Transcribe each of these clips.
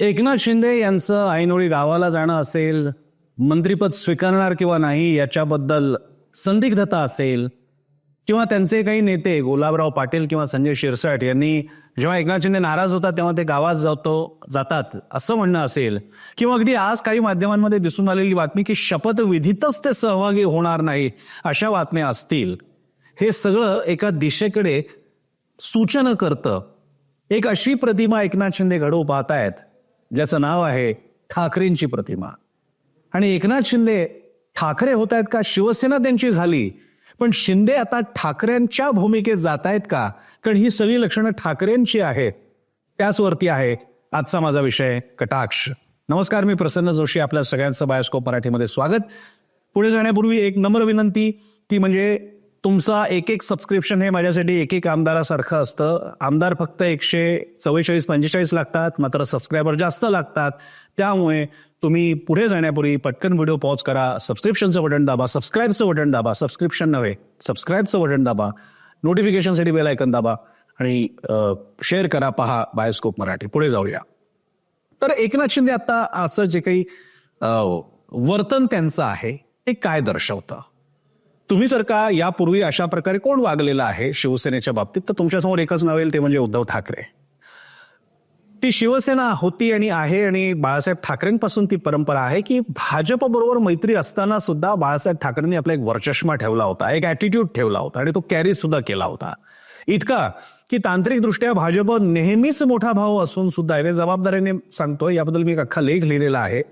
एकनाथ शिंदे यांचं ऐनोळी गावाला जाणं असेल मंत्रीपद स्वीकारणार किंवा नाही याच्याबद्दल संदिग्धता असेल किंवा त्यांचे काही नेते गुलाबराव पाटील किंवा संजय शिरसाट यांनी जेव्हा एकनाथ शिंदे नाराज होतात तेव्हा ते गावात जातो जातात असं म्हणणं असेल. किंवा अगदी आज काही माध्यमांमध्ये दिसून आलेली बातमी की शपथविधीतच ते सहभागी होणार नाही अशा बातम्या असतील. हे सगळं एका दिशेकडे सूचना करतं. एक अशी प्रतिमा एकनाथ शिंदे घडवू पाहतायत. ज्याचं नाव आहे ठाकरेंची प्रतिमा. आणि एकनाथ शिंदे ठाकरे होत आहेत का? शिवसेना त्यांची झाली. पण शिंदे आता ठाकरेंच्या भूमिकेत जात आहेत का? कारण ही सगळी लक्षणं ठाकरेंची आहेत. त्याचवरती आहे आजचा माझा विषय कटाक्ष. नमस्कार मी प्रसन्न जोशी आपल्या सगळ्यांचं बायोस्कोप मराठीमध्ये स्वागत. पुढे जाण्यापूर्वी एक नम्र विनंती ती म्हणजे तुमचा एक एक सबस्क्रिप्शन हे माझ्यासाठी एक एक आमदारासारखं असतं. आमदार फक्त एकशे चव्वेचाळीस पंचेचाळीस लागतात मात्र सबस्क्रायबर जास्त लागतात. त्यामुळे तुम्ही पुढे जाण्यापूर्वी पटकन व्हिडिओ पॉज करा. सबस्क्रिप्शनचं बटन दाबा. सबस्क्राईबचं बटन दाबा. सबस्क्रिप्शन नव्हे सबस्क्राईबचं बटन दाबा. नोटिफिकेशनसाठी बेल ऐकन दाबा. आणि शेअर करा. पहा बायोस्कोप मराठी. पुढे जाऊया. तर एकनाथ शिंदे आता असं जे काही वर्तन त्यांचं आहे ते काय दर्शवतं? तुम्ही जर का यापूर्वी अशा प्रकारे कोण वागलेलं आहे शिवसेनेच्या बाबतीत तर तुमच्यासमोर एकच नाव ते म्हणजे उद्धव ठाकरे. ती शिवसेना होती आणि आहे आणि बाळासाहेब ठाकरेंपासून ती परंपरा आहे की भाजप बरोबर मैत्री असताना सुद्धा बाळासाहेब ठाकरेंनी आपला एक वरचष्मा ठेवला होता एक ॲटिट्यूड ठेवला होता आणि तो कॅरी सुद्धा केला होता. इतका की तांत्रिकदृष्ट्या भाजप नेहमीच मोठा भाव असून सुद्धा जबाबदारीने सांगतोय याबद्दल मी एक अख्खा लेख लिहिलेला आहे.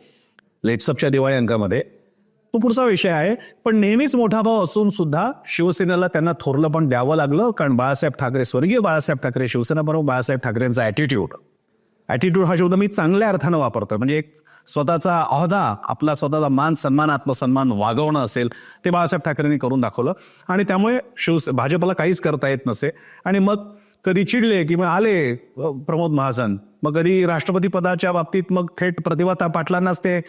लेट्सअपच्या दिवाळी अंकामध्ये. तो पुढचा विषय आहे. पण नेहमीच मोठा भाव असून सुद्धा शिवसेनेला त्यांना थोरलं पण द्यावं लागलं. कारण बाळासाहेब ठाकरे स्वर्गीय बाळासाहेब ठाकरे शिवसेना बरोबर बाळासाहेब ठाकरेंचा ॲटिट्यूड ॲटिट्यूड हा शब्द मी चांगल्या अर्थानं वापरतो म्हणजे एक स्वतःचा अहदा आपला स्वतःचा मान सन्मान आत्मसन्मान वागवणं असेल ते बाळासाहेब ठाकरेंनी करून दाखवलं. आणि त्यामुळे शिवसे भाजपला काहीच करता येत नसे. आणि मग कधी चिडले की मग आले प्रमोद महाजन. मग कधी राष्ट्रपती पदाच्या बाबतीत मग थेट प्रतिभा पाटलांनाच ते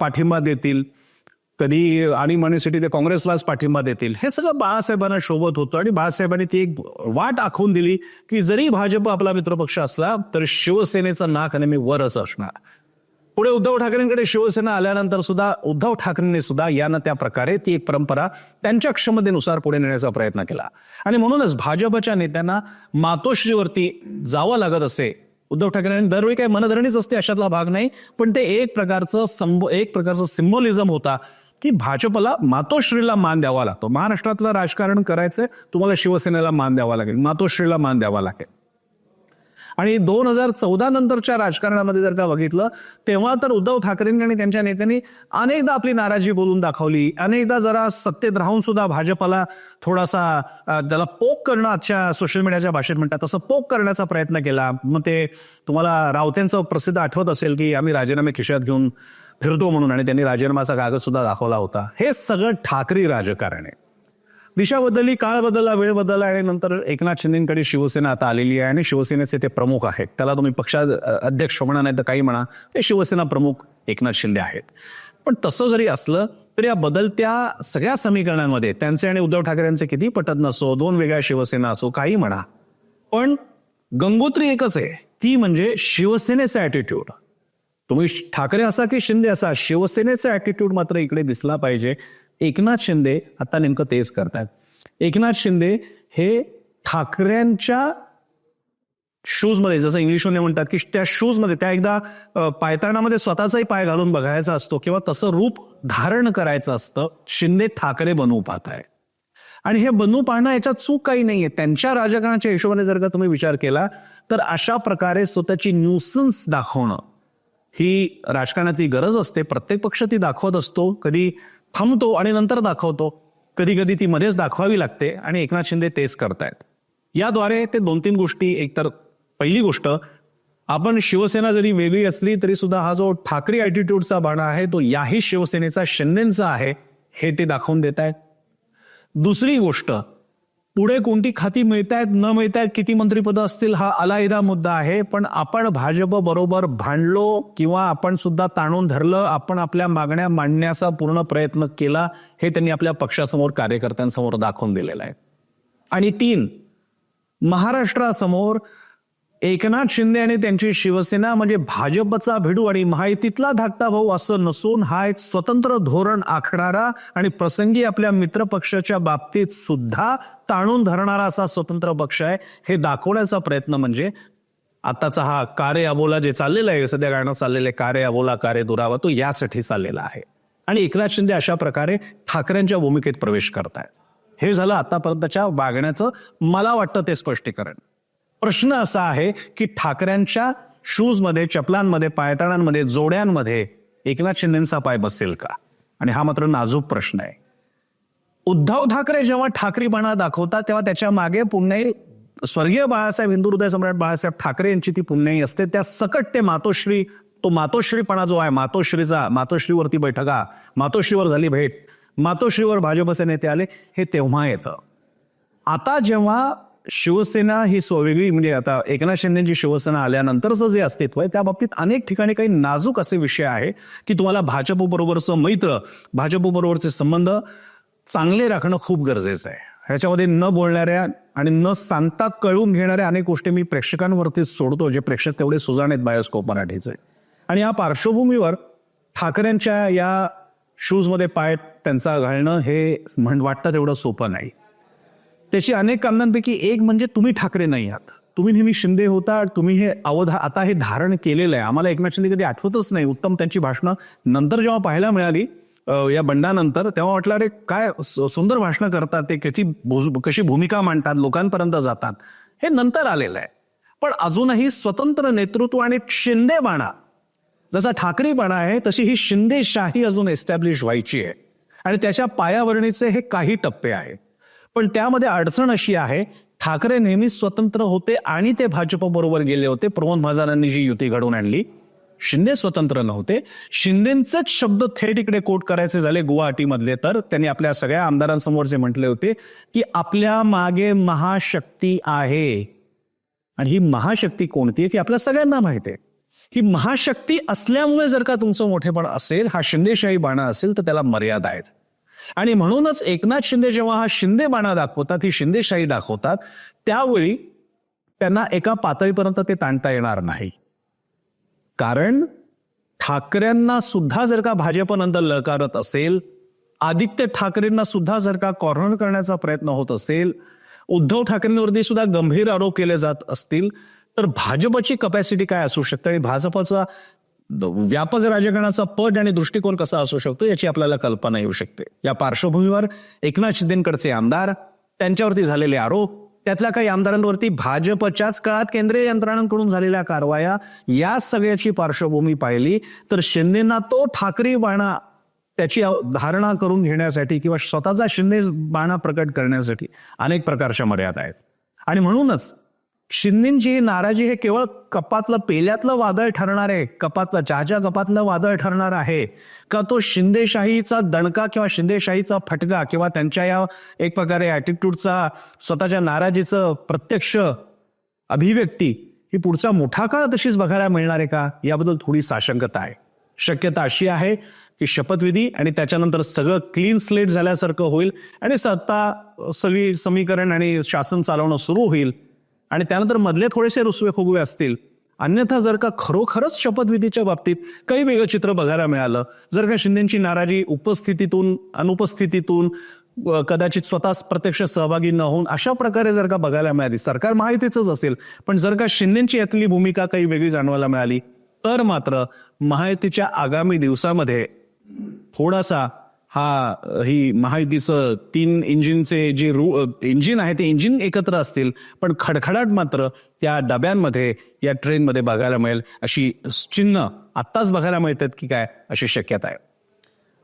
पाठिंबा देतील. कधी आणि म्हणण्यासाठी ते काँग्रेसलाच पाठिंबा देतील. हे सगळं बाळासाहेबांना शोभत होतं आणि बाळासाहेबांनी ती एक वाट आखून दिली की जरी भाजप आपला मित्रपक्ष असला तर शिवसेनेचं नाक नेहमी वरच असणार. पुढे उद्धव ठाकरेंकडे शिवसेना आल्यानंतर सुद्धा उद्धव ठाकरेंनी सुद्धा यानं त्या प्रकारे ती एक परंपरा त्यांच्या क्षमतेनुसार पुढे नेण्याचा प्रयत्न केला. आणि म्हणूनच भाजपच्या नेत्यांना मातोश्रीवरती जावं लागत असे. उद्धव ठाकरेंनी दरवेळी काही मनधरणीच असते अशातला भाग नाही पण ते एक प्रकारचं संब एक प्रकारचं सिम्बॉलिझम होता. की भाजपला मातोश्रीला मान द्यावा लागतो. महाराष्ट्रातलं राजकारण करायचं तुम्हाला शिवसेनेला मान द्यावा लागेल. मातोश्रीला मान द्यावा लागेल. आणि दोन हजार चौदा नंतरच्या राजकारणामध्ये जर का बघितलं तेव्हा तर उद्धव ठाकरेंनी आणि त्यांच्या नेत्यांनी अनेकदा आपली नाराजी बोलून दाखवली. अनेकदा जरा सत्तेत राहून सुद्धा भाजपला थोडासा त्याला पोक करणं आजच्या सोशल मीडियाच्या भाषेत म्हणतात तसं पोक करण्याचा प्रयत्न केला. मग ते तुम्हाला रावतेंचं प्रसिद्ध आठवत असेल की आम्ही राजीनामे खिशात घेऊन फिरतो म्हणून आणि त्यांनी राजीनामाचा कागद सुद्धा दाखवला होता. हे सगळं ठाकरी राजकारण. आहे दिशा बदलली काळ बदलला वेळ बदलला आणि नंतर एकनाथ शिंदेकडे शिवसेना आता आलेली आहे आणि शिवसेनेचे ते प्रमुख आहेत. त्याला तुम्ही पक्षा अध्यक्ष म्हणा नाही तर काही म्हणा ते शिवसेना प्रमुख एकनाथ शिंदे आहेत. पण तसं जरी असलं तरी या बदलत्या सगळ्या समीकरणांमध्ये त्यांचे आणि उद्धव ठाकरेंचे किती पटत नसो दोन वेगळ्या शिवसेना असो काही म्हणा. पण गंगोत्री एकच आहे. ती म्हणजे शिवसेनेचा ॲटिट्यूड तुम्ही ठाकरे असा की शिंदे असा? शिवसेनेचा ॲटिट्यूड मात्र इकडे दिसला पाहिजे. एकनाथ शिंदे आता नेमकं तेच करतात एकनाथ शिंदे हे ठाकऱ्यांच्या शूजमध्ये जसं इंग्लिशमध्ये म्हणतात की त्या शूजमध्ये त्या एकदा पायताणामध्ये स्वतःचाही पाय घालून बघायचा असतो किंवा तसं रूप धारण करायचं असतं शिंदे ठाकरे बनवू पाहत आहे आणि हे बनवू पाहणं याच्यात चूक काही नाहीये. त्यांच्या राजकारणाच्या हिशोबाने जर का तुम्ही विचार केला तर अशा प्रकारे स्वतःची न्यूसन्स दाखवणं ही राजकारणाची गरज असते. प्रत्येक पक्ष ती दाखवत असतो. कधी थांबतो आणि नंतर दाखवतो. कधी कधी ती मध्येच दाखवावी लागते आणि एकनाथ शिंदे तेच करतायत. याद्वारे ते दोन तीन गोष्टी एकतर पहिली गोष्ट आपण शिवसेना जरी वेगळी असली तरी सुद्धा हा जो ठाकरे ॲटिट्यूडचा बाणा आहे तो याही शिवसेनेचा शिंदेचा आहे हे ते दाखवून देत आहेत दुसरी गोष्ट पुढे कोणती खाती मिळतायत न मिळतायत किती मंत्रिपदं असतील हा अलायदा मुद्दा आहे. पण आपण भाजप बरोबर भांडलो किंवा आपण सुद्धा ताणून धरलं आपण आपल्या मागण्या मांडण्याचा पूर्ण प्रयत्न केला हे त्यांनी आपल्या पक्षासमोर कार्यकर्त्यांसमोर दाखवून दिलेलं आहे. आणि तीन महाराष्ट्रासमोर एकनाथ शिंदे आणि त्यांची शिवसेना म्हणजे भाजपचा भिडू आणि माहितीतला धाकटा भाऊ असं नसून हा एक स्वतंत्र धोरण आखणारा आणि प्रसंगी आपल्या मित्रपक्षाच्या बाबतीत सुद्धा ताणून धरणारा असा स्वतंत्र पक्ष आहे. हे दाखवण्याचा प्रयत्न म्हणजे आताचा हा कारे अबोला जे चाललेला आहे सध्या गाणं चाललेलं आहे कारे अबोला कारे दुरावा तो यासाठी चाललेला आहे. आणि एकनाथ शिंदे अशा प्रकारे ठाकरेंच्या भूमिकेत प्रवेश करतायत. हे झालं आतापर्यंतच्या वागण्याचं मला वाटतं ते स्पष्टीकरण. प्रश्न असा आहे की ठाकऱ्यांच्या शूजमध्ये चपलांमध्ये पायताळांमध्ये जोड्यांमध्ये एकनाथ शिंदेचा पाय बसेल का? आणि हा मात्र नाजूक प्रश्न आहे. उद्धव ठाकरे जेव्हा ठाकरीपणा दाखवतात तेव्हा त्याच्यामागे पुण्याई स्वर्गीय बाळासाहेब हिंदू हृदय सम्राट बाळासाहेब ठाकरे यांची ती पुण्याई असते. त्या सकट ते मातोश्री तो मातोश्रीपणा जो आहे मातोश्रीचा मातोश्रीवरती बैठका मातोश्रीवर झाली भेट मातोश्रीवर भाजपचे नेते आले हे तेव्हा येतं. आता जेव्हा शिवसेना ही वेगळी म्हणजे आता एकनाथ शिंदेची शिवसेना आल्यानंतरचं जे अस्तित्व आहे त्या बाबतीत अनेक ठिकाणी काही नाजूक असे विषय आहे की तुम्हाला भाजपबरोबरचं मैत्र भाजपबरोबरचे संबंध चांगले राखणं खूप गरजेचं आहे. ह्याच्यामध्ये न बोलणाऱ्या आणि न सांगता कळून घेणाऱ्या अनेक गोष्टी मी प्रेक्षकांवरती सोडतो जे प्रेक्षक तेवढे सुजाण आहेत बायोस्कोप मराठीचे. आणि या पार्श्वभूमीवर ठाकरेंच्या या शूजमध्ये पाय त्यांचा घालणं हे म्हण वाटतं तेवढं सोपं नाही. त्याची अनेक कारणांपैकी एक म्हणजे तुम्ही ठाकरे नाही आहात. तुम्ही नेहमी शिंदे होता तुम्ही हे अवधा आता हे धारण केलेलं आहे. आम्हाला एकनाथ शिंदे कधी आठवतच नाही. उत्तम त्यांची भाषणं नंतर जेव्हा पाहायला मिळाली या बंडानंतर तेव्हा वाटलं अरे काय सुंदर भाषणं करतात ते कशी भूज- कशी भूमिका मांडतात लोकांपर्यंत जातात. हे नंतर आलेलं आहे. पण अजूनही स्वतंत्र नेतृत्व आणि शिंदे बाणा जसा ठाकरे बाणा आहे तशी ही शिंदेशाही अजून एस्टॅब्लिश व्हायची आहे. आणि त्याच्या पायावरणीचे हे काही टप्पे आहेत. पण त्यामध्ये अडचण अशी आहे ठाकरे नेहमी स्वतंत्र होते आणि ते भाजप बरोबर गेले होते. प्रमोद महाजनांनी जी युती घडवून आणली शिंदे स्वतंत्र नव्हते. शिंदेचेच शब्द थेट इकडे कोट करायचे झाले गुवाहाटीमधले. तर त्यांनी आपल्या सगळ्या आमदारांसमोर जे म्हटले होते की आपल्या मागे महाशक्ती आहे. आणि ही महाशक्ती कोणती आहे ती आपल्या सगळ्यांना माहिती आहे. ही महाशक्ती असल्यामुळे जर का तुमचं मोठेपण असेल हा शिंदेशाही बाणा असेल तर त्याला मर्यादा आहेत. आणि म्हणूनच एकनाथ शिंदे जेव्हा हा शिंदे बाणा दाखवतात ही शिंदेशाही दाखवतात त्यावेळी त्यांना एका पातळीपर्यंत ते ताणता येणार नाही. कारण ठाकरेंना सुद्धा जर का भाजपनंतर ललकारत असेल आदित्य ठाकरेंना सुद्धा जर का कॉर्नर करण्याचा प्रयत्न होत असेल उद्धव ठाकरेंवरती सुद्धा गंभीर आरोप केले जात असतील तर भाजपची कपॅसिटी काय असू शकते? आणि भाजपचा व्यापक राजकारणाचा पट आणि दृष्टिकोन कसा असू शकतो याची आपल्याला कल्पना येऊ शकते. या पार्श्वभूमीवर एकनाथ शिंदेकडचे आमदार त्यांच्यावरती झालेले आरोप त्यातल्या काही आमदारांवरती भाजपच्याच काळात केंद्रीय यंत्रणांकडून झालेल्या कारवाया या सगळ्याची पार्श्वभूमी पाहिली तर शिंदेना तो ठाकरे बाणा त्याची धारणा करून घेण्यासाठी किंवा स्वतःचा शिंदे बाणा प्रकट करण्यासाठी अनेक प्रकारच्या मर्यादा आहेत. आणि म्हणूनच शिंदेची ही नाराजी हे केवळ कपातलं पेल्यातलं वादळ ठरणार आहे. कपातलं चहाच्या कपातलं वादळ ठरणार आहे का तो शिंदेशाहीचा दणका किंवा शिंदेशाहीचा फटका किंवा त्यांच्या या एक प्रकारे ॲटिट्यूडचा स्वतःच्या नाराजीचं प्रत्यक्ष अभिव्यक्ती ही पुढचा मोठा काळ तशीच बघायला मिळणार आहे का? याबद्दल थोडी साशंकता आहे. शक्यता अशी आहे की शपथविधी आणि त्याच्यानंतर सगळं क्लीन स्लेट झाल्यासारखं होईल आणि सत्ता सगळी समीकरण आणि शासन चालवणं सुरू होईल. आणि त्यानंतर मधले थोडेसे रुसवे फुगवे असतील. अन्यथा जर का खरोखरच शपथविधीच्या बाबतीत काही वेगळं चित्र बघायला मिळालं जर का शिंदेची नाराजी उपस्थितीतून अनुपस्थितीतून कदाचित स्वतःच प्रत्यक्ष सहभागी न होऊन अशा प्रकारे जर का बघायला मिळाली सरकार महायुतीचंच असेल पण जर का शिंदेची यातली भूमिका काही वेगळी जाणवायला मिळाली तर मात्र महायुतीच्या आगामी दिवसामध्ये थोडासा हा ही महायुतीचं तीन इंजिनचे जे रू इंजिन आहे ते इंजिन एकत्र असतील पण खडखडाट मात्र त्या डब्यांमध्ये या ट्रेनमध्ये बघायला मिळेल अशी चिन्ह आत्ताच बघायला मिळतात की काय अशी शक्यता आहे.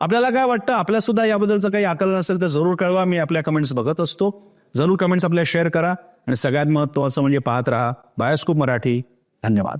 आपल्याला काय वाटतं? आपल्या सुद्धा याबद्दलचं काही आकलन असेल तर जरूर कळवा. मी आपल्या कमेंट्स बघत असतो. जरूर कमेंट्स आपल्या शेअर करा. आणि सगळ्यात महत्त्वाचं म्हणजे पाहत राहा. बायोस्कोप मराठी. धन्यवाद.